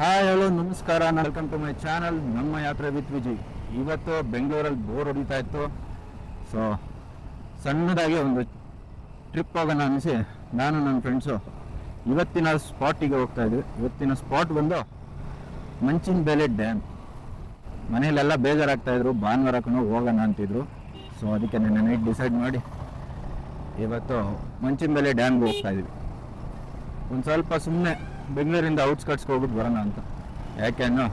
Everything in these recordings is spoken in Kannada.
ಹಾಯ್, ಹಲೋ, ನಮಸ್ಕಾರ. ವೆಲ್ಕಮ್ ಟು ಮೈ ಚಾನಲ್ ನಮ್ಮ ಯಾತ್ರೆ ವಿತ್ ವಿಜಯ್. ಇವತ್ತು ಬೆಂಗಳೂರಲ್ಲಿ ಬೋರ್ ಹೊಡಿತಾ ಇತ್ತು. ಸೊ ಸಣ್ಣದಾಗಿ ಒಂದು ಟ್ರಿಪ್ ಹೋಗೋಣ ಅನಿಸಿ ನಾನು, ನನ್ನ ಫ್ರೆಂಡ್ಸು ಇವತ್ತಿನ ಸ್ಪಾಟಿಗೆ ಹೋಗ್ತಾ ಇದ್ವಿ. ಇವತ್ತಿನ ಸ್ಪಾಟ್ ಬಂದು ಮಂಚಿನ ಬೆಲೆ ಡ್ಯಾಮ್ ಮನೆಯಲ್ಲೆಲ್ಲ ಬೇಜಾರಾಗ್ತಾಯಿದ್ರು ಭಾನುವಾರಕ್ಕೂ ಹೋಗೋಣ ಅಂತಿದ್ರು. ಸೊ ಅದಕ್ಕೆ ನಾನು ನೈಟ್ ಡಿಸೈಡ್ ಮಾಡಿ ಇವತ್ತು ಮಂಚಿನ ಬೆಲೆ ಡ್ಯಾಮ್ಗೆ ಹೋಗ್ತಾ ಇದ್ವಿ. ಒಂದು ಸ್ವಲ್ಪ ಸುಮ್ಮನೆ ಬೆಂಗಳೂರಿಂದ ಔಟ್ಸ್ಕಟ್ಸ್ಗೆ ಹೋಗ್ಬಿಟ್ಟು ಬರೋಣ ಅಂತ. ಯಾಕೆನ್ನು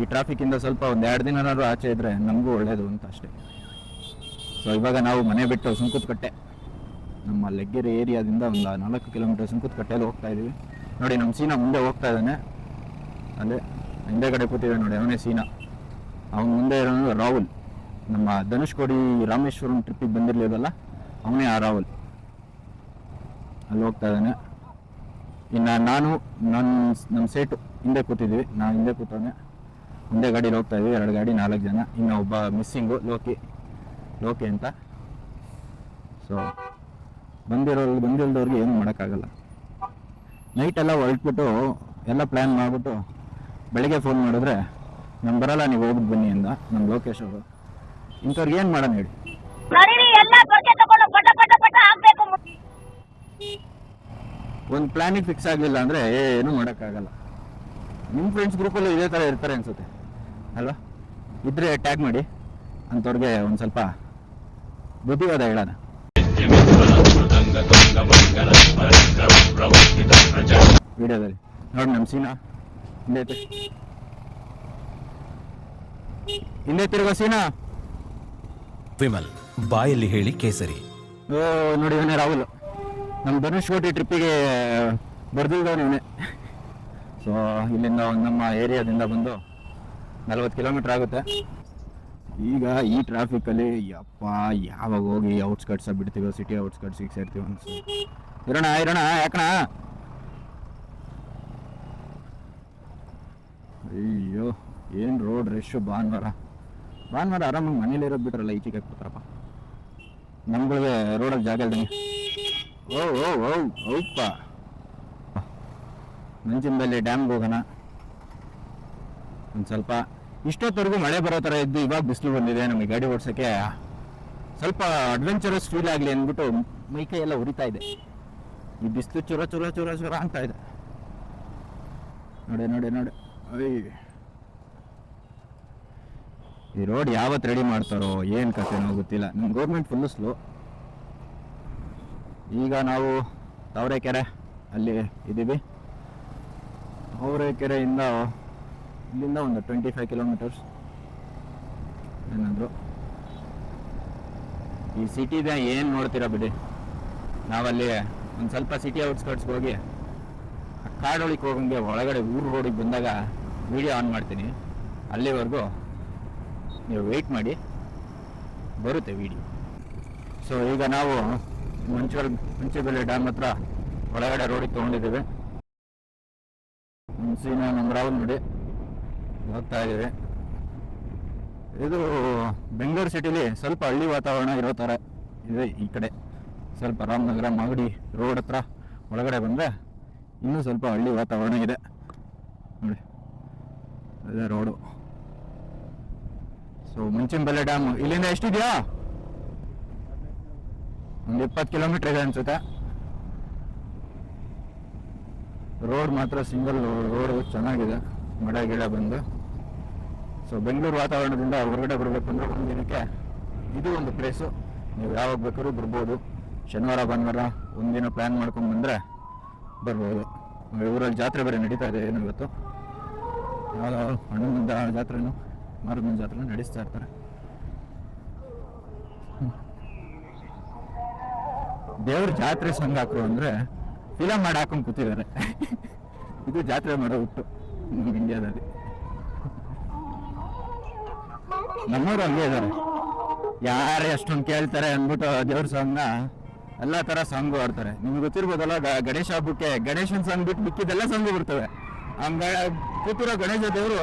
ಈ ಟ್ರಾಫಿಕ್ಕಿಂದ ಸ್ವಲ್ಪ ಒಂದು ಎರಡು ದಿನನಾದರೂ ಆಚೆ ಇದ್ದರೆ ನಮಗೂ ಒಳ್ಳೆಯದು ಅಂತ ಅಷ್ಟೇ. ಸೊ ಇವಾಗ ನಾವು ಮನೆ ಬಿಟ್ಟು ಸುಂಕುತ್ಕಟ್ಟೆ. ನಮ್ಮ ಲೆಗ್ಗೆರೆ ಏರಿಯಾದಿಂದ ಒಂದು ನಾಲ್ಕು ಕಿಲೋಮೀಟರ್ ಸುಂಕುತ್ಕಟ್ಟೆಯಲ್ಲಿ ಹೋಗ್ತಾ ಇದ್ದೀವಿ ನೋಡಿ ನಮ್ಮ ಸೀನಾ ಮುಂದೆ ಹೋಗ್ತಾ ಇದ್ದಾನೆ. ಅದೇ, ಹಿಂದೆ ಕಡೆ ಕೂತಿದ್ದೇವೆ ನೋಡಿ, ಅವನೇ ಸೀನಾ. ಅವನ ಮುಂದೆ ಇರೋನು ರಾಹುಲ್. ನಮ್ಮ ಧನುಷ್ಕೋಡಿ ರಾಮೇಶ್ವರಂ ಟ್ರಿಪ್ಪಿಗೆ ಬಂದಿರಲಿಲ್ಲ ಅವನೇ ಆ ರಾಹುಲ್. ಅಲ್ಲಿ ಹೋಗ್ತಾ ಇದ್ದಾನೆ. ಇನ್ನು ನಾನು ನನ್ನ ನಮ್ಮ ಸೇಟು ಹಿಂದೆ ಕೂತಿದ್ವಿ. ನಾನು ಹಿಂದೆ ಕೂತವನೆ. ಹಿಂದೆ ಗಾಡೀಲಿ ಹೋಗ್ತಾ ಇದ್ವಿ, ಎರಡು ಗಾಡಿ, ನಾಲ್ಕು ಜನ. ಇನ್ನು ಒಬ್ಬ ಮಿಸ್ಸಿಂಗು ಲೋಕಿ ಲೋಕಿ ಅಂತ. ಸೊ ಬಂದಿರೋ ಬಂದಿಲ್ದವ್ರಿಗೆ ಏನು ಮಾಡೋಕ್ಕಾಗಲ್ಲ. ನೈಟೆಲ್ಲ ಹೊರಟ್ಬಿಟ್ಟು, ಎಲ್ಲ ಪ್ಲ್ಯಾನ್ ಮಾಡಿಬಿಟ್ಟು ಬೆಳಗ್ಗೆ ಫೋನ್ ಮಾಡಿದ್ರೆ ನಾನು ಬರಲ್ಲ, ನೀವು ಹೋಗ್ಬಿಟ್ಟು ಬನ್ನಿ ಅಂದ ನಮ್ಮ ಲೋಕೇಶ್ ಅವರು. ಇಂಥವ್ರಿಗೆ ಏನು ಮಾಡೋಣ ಹೇಳಿ? ಒಂದು ಪ್ಲಾನಿಗೆ ಫಿಕ್ಸ್ ಆಗಲಿಲ್ಲ ಅಂದರೆ ಏನೂ ಮಾಡೋಕ್ಕಾಗಲ್ಲ. ನಿಮ್ಮ ಫ್ರೆಂಡ್ಸ್ ಗ್ರೂಪಲ್ಲೂ ಇದೇ ಥರ ಇರ್ತಾರೆ ಅನ್ಸುತ್ತೆ. ಅಲ್ವಾ? ಇದ್ರೆ ಟ್ಯಾಗ್ ಮಾಡಿ. ಅಂಥವ್ರಿಗೆ ಒಂದು ಸ್ವಲ್ಪ ಬುದ್ಧಿವಾದ ಹೇಳೋಣ. ವಿಡಿಯೋದಲ್ಲಿ ನೋಡಿ ನಮ್ಮ ಸೀನಾ. ಇಲ್ಲೇ ಇಲ್ಲೇ ತಿರುಗೋ ಸೀನಾ. ವಿಮಲ್ ಬಾಯಲ್ಲಿ ಹೇಳಿ ಕೇಸರಿ. ಓ ನೋಡಿ ಇವನೇ ರಾಹುಲ್. ನಮ್ಮ ಧನುಷ್ಕೋಟಿ ಟ್ರಿಪ್ಪಿಗೆ ಬರ್ದಿಲ್ಲ ಇವನೇ. ಸೊ ಇಲ್ಲಿಂದ ನಮ್ಮ ಏರಿಯಾದಿಂದ ಬಂದು ನಲ್ವತ್ತು ಕಿಲೋಮೀಟ್ರ್ ಆಗುತ್ತೆ. ಈಗ ಈ ಟ್ರಾಫಿಕಲ್ಲಿ ಯಪ್ಪ, ಯಾವಾಗ ಹೋಗಿ ಔಟ್ಸ್ಕಟ್ಸ ಬಿಡ್ತೀವೋ ಸಿಟಿ ಔಟ್ಸ್ಕಟ್ಸಿಗೆ ಸೇರ್ತೀವೋ ಅನ್ಸು ಇರೋಣ ಇರೋಣ ಯಾಕಣ ಅಯ್ಯೋ, ಏನು ರೋಡ್ ರಶ್ಶು ಭಾನುವಾರ. ಭಾನುವಾರ ಆರಾಮಾಗಿ ಮನೇಲಿ ಇರೋದು ಬಿಟ್ರಲ್ಲ, ಈಚೆಗೆ ಹಾಕ್ಬಿಡ್ತಾರಪ್ಪ. ನಮ್ಗಳಿಗೆ ರೋಡಲ್ಲಿ ಜಾಗ ಇಲ್ದಂಗೆ. ಓ ಓ ಓ ಔಪ್ಪ ಮಂಚಿನಬೆಲ್ಲಿ ಡ್ಯಾಮ್ಗೆ ಹೋಗೋಣ. ಒಂದು ಸ್ವಲ್ಪ, ಇಷ್ಟೊತ್ತವರೆಗೂ ಮಳೆ ಬರೋ ಥರ ಇದ್ದು ಇವಾಗ ಬಿಸಿಲು ಬಂದಿದೆ, ನಮಗೆ ಗಾಡಿ ಓಡಿಸೋಕ್ಕೆ ಸ್ವಲ್ಪ ಅಡ್ವೆಂಚರಸ್ ಫೀಲ್ ಆಗಲಿ ಅಂದ್ಬಿಟ್ಟು ಮೈಕೈ ಎಲ್ಲ ಉರಿತಾ ಇದೆ. ಈ ಬಿಸಿಲು ಚುರ ಚುರ ಚುರ ಚುರ ಅಂತ ಇದೆ. ನೋಡಿ ನೋಡಿ ನೋಡಿ. ಅಯ್ಯ. ಈ ರೋಡ್ ಯಾವತ್ತು ರೆಡಿ ಮಾಡ್ತಾರೋ, ಏನು ಕಥೆನೋ ಗೊತ್ತಿಲ್ಲ. ನಮ್ಮ ಗೌರ್ಮೆಂಟ್ ಫುಲ್ಲು ಸ್ಲೋ ಈಗ ನಾವು ತಾವರೆಕೆರೆ ಅಲ್ಲಿ ಇದ್ದೀವಿ. ತಾವರೆಕೆರೆಯಿಂದ ಇಲ್ಲಿಂದ ಒಂದು ಟ್ವೆಂಟಿ ಫೈವ್ ಕಿಲೋಮೀಟರ್ಸ್ ಏನಾದರೂ. ಈ ಸಿಟಿದ ಏನು ನೋಡ್ತೀರ ಬಿಡಿ? ನಾವಲ್ಲಿ ಒಂದು ಸ್ವಲ್ಪ ಸಿಟಿ ಔಟ್ಸ್ಕರ್ಟ್ಸ್ಗೆ ಹೋಗಿ ಆ ಕಾಡೊಳಗೆ ಹೋಗಂಗೆ ಒಳಗಡೆ ಊರು ರೋಡಿಗೆ ಬಂದಾಗ ವಿಡಿಯೋ ಆನ್ ಮಾಡ್ತೀನಿ. ಅಲ್ಲಿವರೆಗೂ ನೀವು ವೆಯ್ಟ್ ಮಾಡಿ. ಬರುತ್ತೆ ವಿಡಿಯೋ ಸೊ ಈಗ ನಾವು ಮಂಚಲ್ ಮಂಚಿಬೆಲೆ ಡ್ಯಾಮ್ ಹತ್ರ ಒಳಗಡೆ ರೋಡಿಗೆ ತಗೊಂಡಿದ್ದೇವೆ. ಸೀನಾ ನಂದ್ರಾವಲ್ ನೋಡಿ ಹೋಗ್ತಾ ಇದ್ದೇವೆ. ಇದು ಬೆಂಗಳೂರು ಸಿಟಿಲಿ ಸ್ವಲ್ಪ ಹಳ್ಳಿ ವಾತಾವರಣ ಇರೋ ಥರ ಇದೆ ಈ ಕಡೆ. ಸ್ವಲ್ಪ ರಾಮನಗರ, ಮಾಗಡಿ ರೋಡ್ ಹತ್ರ ಒಳಗಡೆ ಬಂದರೆ ಇನ್ನೂ ಸ್ವಲ್ಪ ಹಳ್ಳಿ ವಾತಾವರಣ ಇದೆ. ನೋಡಿ, ಅದೇ ರೋಡು. ಸೊ ಮುಂಚಿನಬೆಲೆ ಡ್ಯಾಮ್ ಇಲ್ಲಿಂದ ಎಷ್ಟಿದೆಯಾ? ಒಂದು ಇಪ್ಪತ್ತು ಕಿಲೋಮೀಟರ್ ಇದೆ ಅನ್ಸುತ್ತೆ. ರೋಡ್ ಮಾತ್ರ ಸಿಂಗಲ್ ರೋಡ್ ಚೆನ್ನಾಗಿದೆ, ಮಡ ಗಿಡ ಬಂದು. ಸೊ ಬೆಂಗಳೂರು ವಾತಾವರಣದಿಂದ ಹೊರಗಡೆ ಬರಬೇಕು ಅಂದ್ರೆ ಒಂದು ದಿನಕ್ಕೆ ಇದು ಒಂದು ಪ್ಲೇಸು ನೀವು ಯಾವಾಗ ಬೇಕಾದ್ರೂ ಬರ್ಬೋದು. ಶನಿವಾರ, ಭಾನುವಾರ ಒಂದಿನ ಪ್ಲ್ಯಾನ್ ಮಾಡ್ಕೊಂಡು ಬಂದರೆ ಬರ್ಬೋದು. ಊರಲ್ಲಿ ಜಾತ್ರೆ ಬೇರೆ ನಡೀತಾ ಇದೆ, ಏನು ಇವತ್ತು ಯಾವುದೋ ಹಣ್ಣು ಜಾತ್ರೆನೂ ಮಾರಮ್ಮನ ಜಾತ್ರೆ ನಡೆಸ್ತಾ ಇರ್ತಾರೆ. ದೇವ್ರ ಜಾತ್ರೆ ಸಂಘ ಹಾಕು ಅಂದ್ರೆ ಫಿಲಮ್ ಮಾಡಿ ಹಾಕೊಂಡು ಕೂತಿದ್ದಾರೆ. ಇದು ಜಾತ್ರೆ ಮಾಡೋ ಹುಟ್ಟು ನಮ್ಮ ಇಂಡಿಯಾದಲ್ಲಿ ನಮ್ಮೂರು ಹಂಗೆ ಇದ್ದಾರೆ. ಯಾರು ಎಷ್ಟೊಂದು ಕೇಳ್ತಾರೆ ಅಂದ್ಬಿಟ್ಟು ದೇವ್ರ ಸಂಘ, ಎಲ್ಲ ಥರ ಸಾಂಗು ಆಡ್ತಾರೆ. ನಿಮ್ಗೆ ಗೊತ್ತಿರ್ಬೋದಲ್ಲ ಗಣೇಶ ಹಬ್ಬಕ್ಕೆ ಗಣೇಶನ ಸಾಂಗ್ ಬಿಟ್ಟು ಮಿಕ್ಕಿದ್ದೆಲ್ಲ ಸಾಂಗು ಬರ್ತವೆ. ಹಂಗ, ಕೂತಿರೋ ಗಣೇಶ ದೇವರು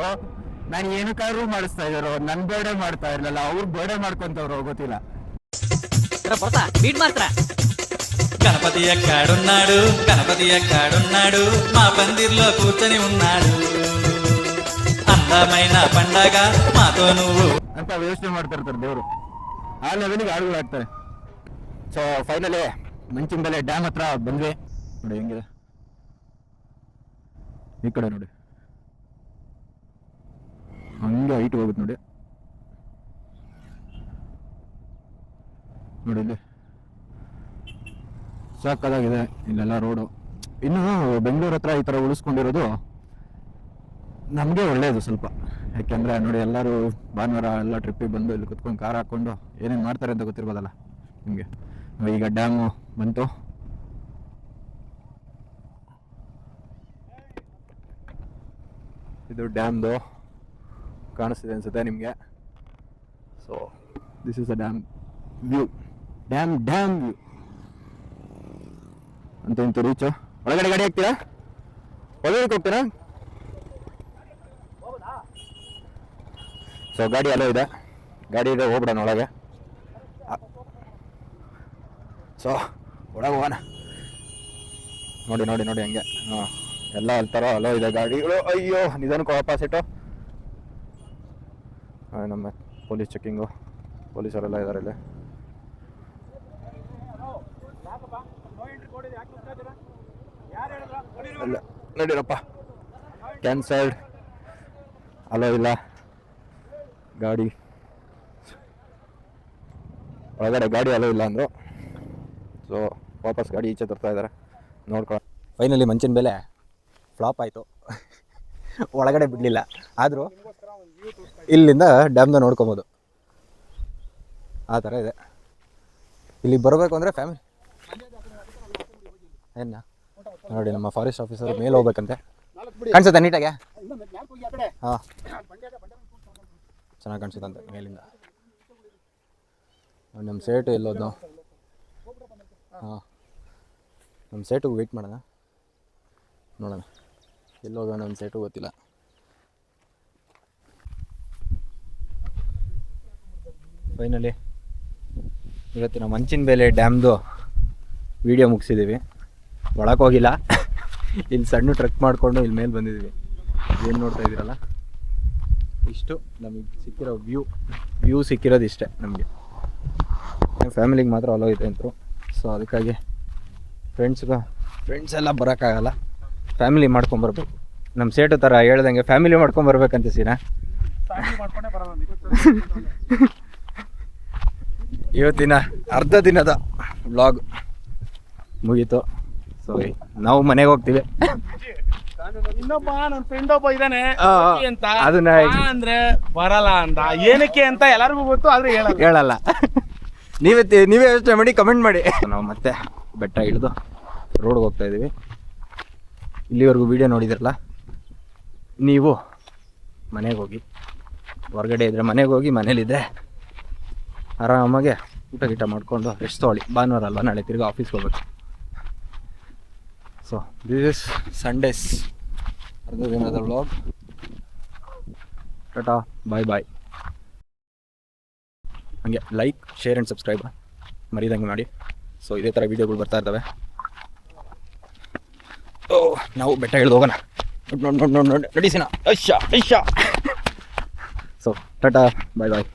ನಾನು ಏನಕ್ಕಾದ್ರೂ ಮಾಡಿಸ್ತಾ ಇದ್ದಾರೋ ನನ್ನ ಬರ್ಡೇ ಮಾಡ್ತಾ ಇರಲಿಲ್ಲ, ಅವ್ರು ಬರ್ಡೇ ಮಾಡ್ಕೊಂತವ್ರು ಗೊತ್ತಿಲ್ಲ. గణపతి ఎక్కడున్నాడు గణపతి ఎక్కడున్నాడు మా పందిర్లో కూర్చొని ఉన్నాడు అందమైన పండగ మాతో నువ్వు ಅಂತ ಯೋಚನೆ ಮಾಡ್ತಾ ಇರ್ತಾರೆ ದೇವರು ಆ ಲೆವೆಲ್ಗೆ ಹಾಡುಗಳು ಹಾಡ್ತಾರೆ ಸೊ ಫೈನಲಿ ಮಂಚಿನ ಬೆಲೆ ಡ್ಯಾಮ್ ಹತ್ರ ಬಂದ್ವಿ ನೋಡಿ ಹೆಂಗಿದೆ ಈ ಕಡೆ ನೋಡಿ ಹಂಗೆ ಹೈಟ್ ಹೋಗುತ್ತೆ ನೋಡಿ ನೋಡಿ ಇಲ್ಲಿ ಸಾಕದಾಗಿದೆ ಇಲ್ಲೆಲ್ಲ ರೋಡು ಇನ್ನು ಬೆಂಗಳೂರು ಹತ್ರ ಈ ಥರ ಉಳಿಸ್ಕೊಂಡಿರೋದು ನಮಗೆ ಒಳ್ಳೆಯದು ಸ್ವಲ್ಪ. ಯಾಕೆಂದರೆ ನೋಡಿ ಎಲ್ಲರೂ ಭಾನುವಾರ ಎಲ್ಲ ಟ್ರಿಪ್ಪಿಗೆ ಬಂದು ಇಲ್ಲಿ ಕುತ್ಕೊಂಡು ಕಾರ್ ಹಾಕ್ಕೊಂಡು ಏನೇನು ಮಾಡ್ತಾರೆ ಅಂತ ಗೊತ್ತಿರ್ಬೋದಲ್ಲ ನಿಮಗೆ. ಈಗ ಡ್ಯಾಮು ಬಂತು. ಇದು ಡ್ಯಾಮ್ದು ಕಾಣಿಸ್ತಿದೆ ಅನಿಸುತ್ತೆ ನಿಮಗೆ. So this is a dam view dam dam view ಅಂತ ಇಂತು ರೀಚು. ಒಳಗಡೆ ಗಾಡಿ ಹಾಕ್ತೀರಾ? ಒಳಗಡೆ ಹೋಗ್ತೀರಾ? ಸೊ ಗಾಡಿ ಅಲ್ಲೋ ಇದೆ. ಗಾಡಿ ಇದೆ, ಹೋಗ್ಬಿಡೋಣ ಒಳಗೆ. ಸೊ ಒಳಗೆ ಹೋಗೋಣ. ನೋಡಿ ನೋಡಿ ನೋಡಿ ಹಂಗೆ. ಹಾಂ, ಎಲ್ಲ ಅಲ್ತಾರೋ ಅಲೋ ಇದೆ ಗಾಡಿಗಳು ಅಯ್ಯೋ, ನಿಧಾನಕ್ಕೆ ಆಪಾಸಿಟು ನಮ್ಮ ಪೊಲೀಸ್ ಚೆಕ್ಕಿಂಗು ಪೊಲೀಸರೆಲ್ಲ ಇದ್ದಾರೆ ಇಲ್ಲಿ. ಇಲ್ಲ ನಡೀರಪ್ಪ. ಕ್ಯಾನ್ಸಲ್ಡ್ ಅಲೋ ಇಲ್ಲ. ಗಾಡಿ. ಒಳಗಡೆ ಗಾಡಿ ಅಲೋ ಇಲ್ಲ ಅಂದರು. ಸೊ ವಾಪಸ್ ಗಾಡಿ ಈಚೆ ತರ್ತಾ ಇದ್ದಾರೆ ನೋಡ್ಕೊ ಫೈನಲಿ ಮಂಚಿನ ಬೆಲೆ ಫ್ಲಾಪ್ ಆಯಿತು. ಒಳಗಡೆ ಬಿಡಲಿಲ್ಲ. ಆದರೂ ಇಲ್ಲಿಂದ ಡ್ಯಾಮ್ನ ನೋಡ್ಕೊಬೋದು. ಆ ಥರ ಇದೆ. ಇಲ್ಲಿ ಬರಬೇಕು ಅಂದರೆ ಫ್ಯಾಮಿಲಿ ಏನ? ನೋಡಿ, ನಮ್ಮ ಫಾರೆಸ್ಟ್ ಆಫೀಸರ್ ಮೇಲೆ ಹೋಗ್ಬೇಕಂತೆ. ಕಾಣಿಸುತ್ತೆ ನೀಟಾಗೆ? ಹಾಂ. ಚೆನ್ನಾಗಿ ಕಾಣಿಸುತ್ತಂತೆ ಮೇಲಿಂದ. ನಮ್ಮ ಸೇಟು ಎಲ್ಲೋದು ಹಾಂ. ನಮ್ಮ ಸೇಟು ವೆಯ್ಟ್ ಮಾಡೋಣ. ನೋಡೋಣ. ಎಲ್ಲೋದು ನಮ್ಮ ಸೇಟು ಗೊತ್ತಿಲ್ಲ. ಫೈನಲಿ ಇವತ್ತಿನ ಮಂಚಿನ ಬೆಲೆ ಡ್ಯಾಮ್ದು ವಿಡಿಯೋ ಮುಗಿಸಿದ್ದೀವಿ ಒಳಗೆ ಹೋಗಿಲ್ಲ. ಇಲ್ಲಿ ಸಣ್ಣ ಟ್ರೆಕ್ ಮಾಡಿಕೊಂಡು ಇಲ್ಲಿ ಮೇಲೆ ಬಂದಿದ್ದೀವಿ ಏನು ನೋಡ್ತಾ ಇದ್ದೀರಲ್ಲ? ಇಷ್ಟು ನಮಗೆ ಸಿಕ್ಕಿರೋ ವ್ಯೂ ವ್ಯೂ ಸಿಕ್ಕಿರೋದು ಇಷ್ಟೇ ನಮಗೆ. ಫ್ಯಾಮಿಲಿಗೆ ಮಾತ್ರ ಅಲೋ ಇದೆ ಅಂತರು ಸೊ ಅದಕ್ಕಾಗಿ ಫ್ರೆಂಡ್ಸ್ಗೆ ಫ್ರೆಂಡ್ಸ್ ಎಲ್ಲ ಬರೋಕ್ಕಾಗಲ್ಲ. ಫ್ಯಾಮಿಲಿ ಮಾಡ್ಕೊಂಬರ್ಬೇಕು ನಮ್ಮ ಸೇಟು ಥರ ಹೇಳ್ದಂಗೆ ಫ್ಯಾಮಿಲಿ ಮಾಡ್ಕೊಂಬರ್ಬೇಕಂತ ಸೀನಾ. ಇವತ್ತಿನ ಅರ್ಧ ದಿನದ ವ್ಲಾಗ್ ಮುಗೀತು. ಸೊ ನಾವು ಮನೆಗೆ ಹೋಗ್ತೀವಿ. ಇನ್ನೊಬ್ಬ ನನ್ನ ಫ್ರೆಂಡ್ ಒಬ್ಬ ಇದಾನೆ ಆ, ಆ, ಅಂತ. ಅದನ್ನ ಬಾ ಅಂದ್ರೆ ಬರಲ್ಲ ಅಂತ ಏನಕ್ಕೆ ಅಂತ ಎಲ್ಲರಿಗೂ ಗೊತ್ತು ಆದ್ರೆ ಹೇಳಲ್ಲ. ಹೇಳಲ್ಲ. ನೀವೇ ತಿ- ನೀವೇ ಯೋಚನೆ ಮಾಡಿ ಕಮೆಂಟ್ ಮಾಡಿ. ನಾವು ಮತ್ತೆ ಬೆಟ್ಟ ಇಳಿದು ರೋಡ್ಗೆ ಹೋಗ್ತಾ ಇದ್ದೀವಿ. ಇಲ್ಲಿವರೆಗೂ ವಿಡಿಯೋ ನೋಡಿದಿರಲ್ಲ? ನೀವು ಮನೆಗೆ ಹೋಗಿ ಹೊರಗಡೆ ಇದ್ರೆ ಮನೆಗೆ ಹೋಗಿ ಮನೇಲಿದ್ದರೆ ಆರಾಮಾಗೆ ಊಟ ಗೀಟ ಮಾಡಿಕೊಂಡು ರೆಸ್ಟ್ ತೊಗೊಳ್ಳಿ. ಭಾನುವಾರ ಅಲ್ವಾ ನಾಳೆ ತಿರ್ಗಿ ಆಫೀಸ್ಗೆ ಹೋಗ್ಬೇಕು. ಸೊ ದಿಸ್ ಇಸ್ ಸಂಡೇಸ್ ಅರ್ಧ ದಿನದ ವ್ಲಾಗ್ ಟಾಟಾ ಬಾಯ್ ಬಾಯ್ ಹಾಗೆ ಲೈಕ್ ಶೇರ್ ಆ್ಯಂಡ್ ಸಬ್ಸ್ಕ್ರೈಬ್ ಮರಿದಂಗೆ ಮಾಡಿ. ಸೊ ಇದೇ ಥರ ವೀಡಿಯೋಗಳು ಬರ್ತಾ ಇರ್ತವೆ ಓ ನಾವು ಬೆಟ್ಟ ಹಿಡಿದು ಹೋಗೋಣ. ನೋಡಿ ನೋಡಿ ನೋಡಿ ನೋಡಿ ನಡಿಸಿನ? ಅಯ್ಯ ಅಯ್ಯ. ಸೊ ಟಾಟಾ ಬಾಯ್ ಬಾಯ್